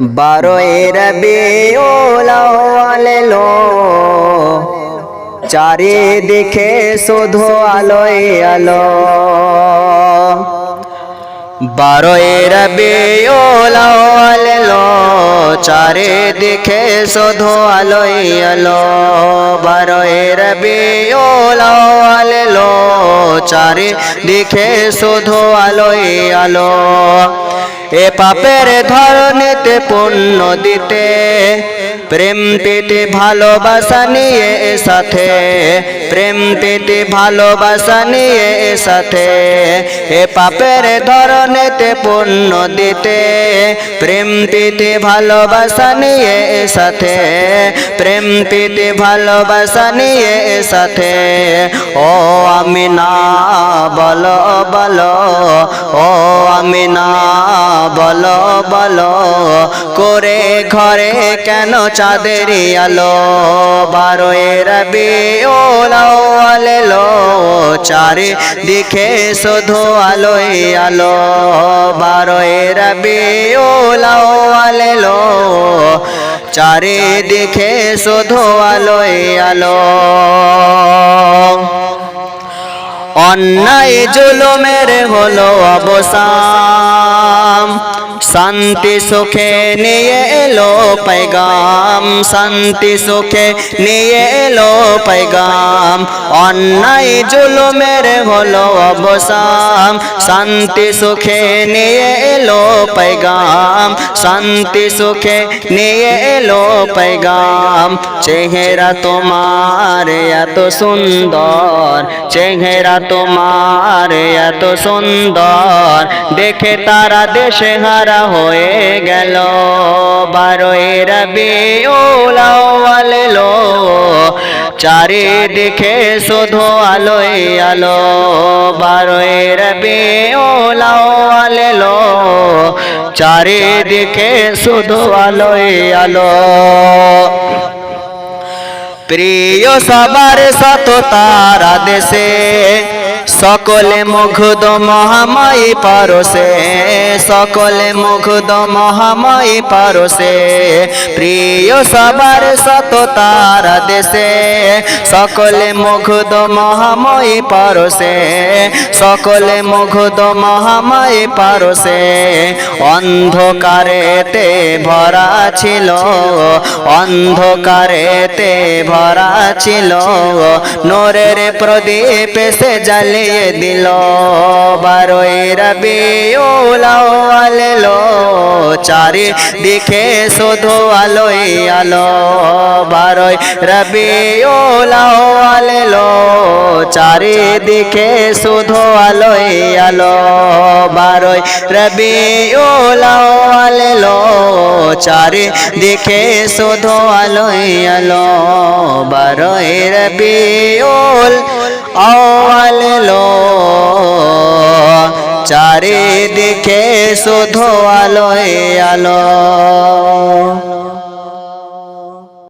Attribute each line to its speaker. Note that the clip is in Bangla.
Speaker 1: বারোয়ের বেওলালো চারিদিকে শুধু আলোয় আলো। বারোয়ের বেওলালো চারিদিকে শুধু আলোয় আলো। বারোয়ের বেওলালো চারিদিকে শুধু আলোয় আলো। এ পাপের ধরনেতে পণ্য দিতে। প্রেম পেতে ভালোবাসা নিয়ে সাথে। প্রেম পেতে ভালোবাসা নিয়ে সাথে। এ পাপের ধরনেতে পুণ্য দিতে। প্রেম পেতে ভালোবাসা নিয়ে সাথে। প্রেম পেতে ভালোবাসা নিয়ে সাথে। ও আমি না বলো বলো। ও আমি না বলো বলো। করে ঘরে কেন চাঁদের আলো বারোয়ের বিওলালো চারি দিকে শুধু আলোয় আলো বারোয়ের বিওলালো চারি দিকে শুধু আলোয় আলো। অন্যায় জুলুমের হলো অবসাম শান্তি সুখে নিয়ে এলো পেগাম শান্তি সুখে নিয়ে এলো পেগাম অন্যায় জুলুমের হলো অবসাম শান্তি সুখে নিয়ে এলো পেগাম শান্তি সুখে নিয়ে এলো পেগাম চেহারা তোমার এত সুন্দর, চেহারা তোমার এত সুন্দর। দেখে তারা দেশে হারা হয়ে গেল। বারোয়ের বেওলালো চারিদিকে শুধু আলোয় আলো। বারোয়ের বেওলালো চারিদিকে শুধু আলোয় আলো। প্রিয় সবার সত তারা দেশে সকলে মুগ্ধ মহামায়ী পারসে, সকলে মুগ্ধ মহামায়ী পারসে। প্রিয় সবার সত তারা দেশে, সকলে মুগ্ধ মহাময়ী পারসে, সকলে মুগ্ধ মহাময়ী পারসে। অন্ধকারেতে ভরা ছিল, অন্ধকারেতে ভরা ছিল, নোরের প্রদীপ সে জ্বালিয়ে দিল। বারোই রবি ওলালো চারি দিকে শুধু আলোয় আলো। বারোই রবি ওলালো চারি দিকে শুধু আলোয় আলো। বারোই রবি ওলালো চারি দিকে শুধু আলোয় আলো। বারোই রবি ওল আলো চারিদিকে শুধু আলোয় আলো।